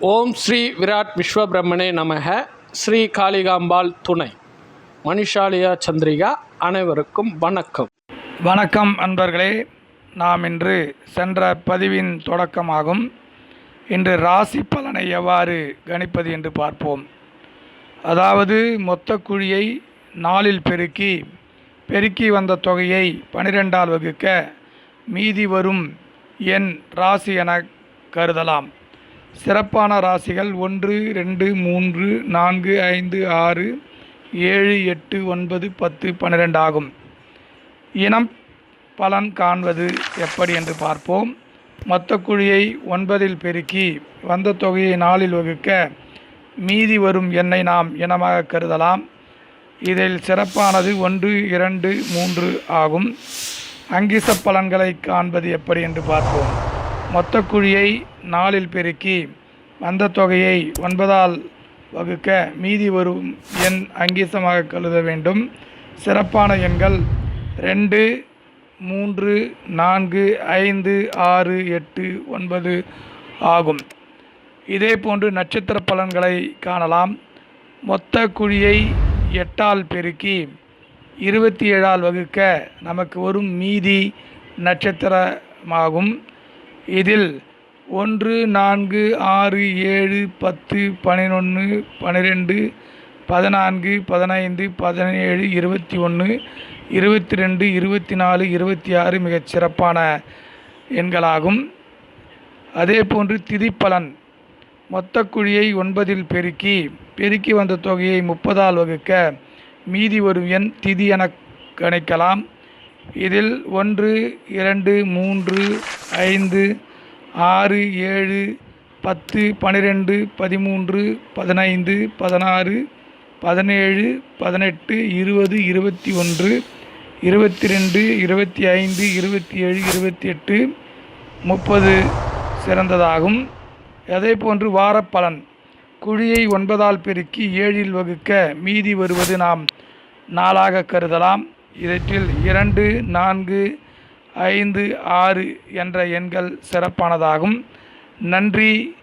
ஓம் ஸ்ரீ விராட் விஸ்வபிரம்மனே நமக. ஸ்ரீ காளிகாம்பாள் துணை. மணிஷாலியா சந்திரிகா அனைவருக்கும் வணக்கம். வணக்கம் அன்பர்களே நாம் இன்று சென்ற பதிவின் தொடக்கமாகும். இன்று ராசி பலனை எவ்வாறு கணிப்பது என்று பார்ப்போம். அதாவது மொத்த குழியை நாளில் பெருக்கி பெருக்கி வந்த தொகையை பனிரெண்டால் வகுக்க மீதி வரும் என் ராசி என கருதலாம். சிறப்பான ராசிகள் ஒன்று ரெண்டு மூன்று நான்கு ஐந்து ஆறு ஏழு எட்டு ஒன்பது பத்து பன்னிரெண்டு ஆகும். இனம் பலன் காண்பது எப்படி என்று பார்ப்போம். மொத்த குழியை ஒன்பதில் பெருக்கி வந்த தொகையை நாளில் வகுக்க மீதி வரும் எண்ணை நாம் இனமாக கருதலாம். இதில் சிறப்பானது ஒன்று இரண்டு மூன்று ஆகும். அங்கிச பலன்களை காண்பது எப்படி என்று பார்ப்போம். மொத்த குழியை நாலில் பெருக்கி வந்த தொகையை ஒன்பதால் வகுக்க மீதி வரும் எண் அங்கீசமாக கருத வேண்டும். சிறப்பான எண்கள் ரெண்டு மூன்று நான்கு ஐந்து ஆறு எட்டு ஒன்பது ஆகும். இதே போன்று நட்சத்திர பலன்களை காணலாம். மொத்த குழியை எட்டால் பெருக்கி இருபத்தி ஏழால் வகுக்க நமக்கு வரும் மீதி நட்சத்திரமாகும். இதில் ஒன்று நான்கு ஆறு ஏழு பத்து பதினொன்று பன்னிரெண்டு பதினான்கு பதினைந்து பதினேழு இருபத்தி ஒன்று இருபத்தி ரெண்டு இருபத்தி நாலு இருபத்தி ஆறு மிகச் சிறப்பான எண்களாகும். அதே போன்று திதிப்பலன் மொத்த குழியை ஒன்பதில் பெருக்கி பெருக்கி வந்த தொகையை முப்பதால் வகுக்க மீதி ஒரு எண் திதி என கணிக்கலாம். இதில் ஒன்று இரண்டு மூன்று ஐந்து ஆறு ஏழு பத்து பன்னிரெண்டு பதிமூன்று பதினைந்து பதினாறு பதினேழு பதினெட்டு இருபது இருபத்தி ஒன்று இருபத்தி ரெண்டு இருபத்தி ஐந்து இருபத்தி ஏழு இருபத்தி எட்டு முப்பது சிறந்ததாகும். அதே போன்று வாரப்பலன்? குழியை ஒன்பதால் பெருக்கி ஏழில் வகுக்க மீதி வருவது நாம் நாளாக கருதலாம். இவற்றில் இரண்டு நான்கு ஐந்து ஆறு என்ற எண்கள் சிறப்பானதாகும். நன்றி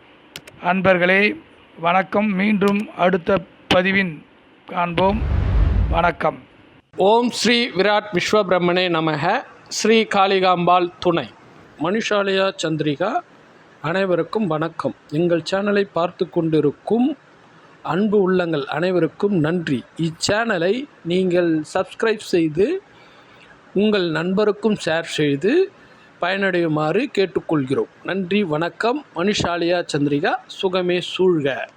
அன்பர்களே. வணக்கம். மீண்டும் அடுத்த பதிவின் காண்போம். வணக்கம். ஓம் ஸ்ரீ விராட் விஸ்வபிரம்மனே நமக. ஸ்ரீ காளிகாம்பாள் துணை. மனுஷாலயா சந்திரிகா அனைவருக்கும் வணக்கம். எங்கள் சேனலை பார்த்து கொண்டிருக்கும் அன்பு உள்ளங்கள் அனைவருக்கும் நன்றி. இச்சேனலை நீங்கள் சப்ஸ்கிரைப் செய்து உங்கள் நண்பருக்கும் ஷேர் செய்து பயனடையுமாறு கேட்டுக்கொள்கிறோம். நன்றி வணக்கம். மனுஷாலியா சந்திரிகா சுகமே சூழ்க.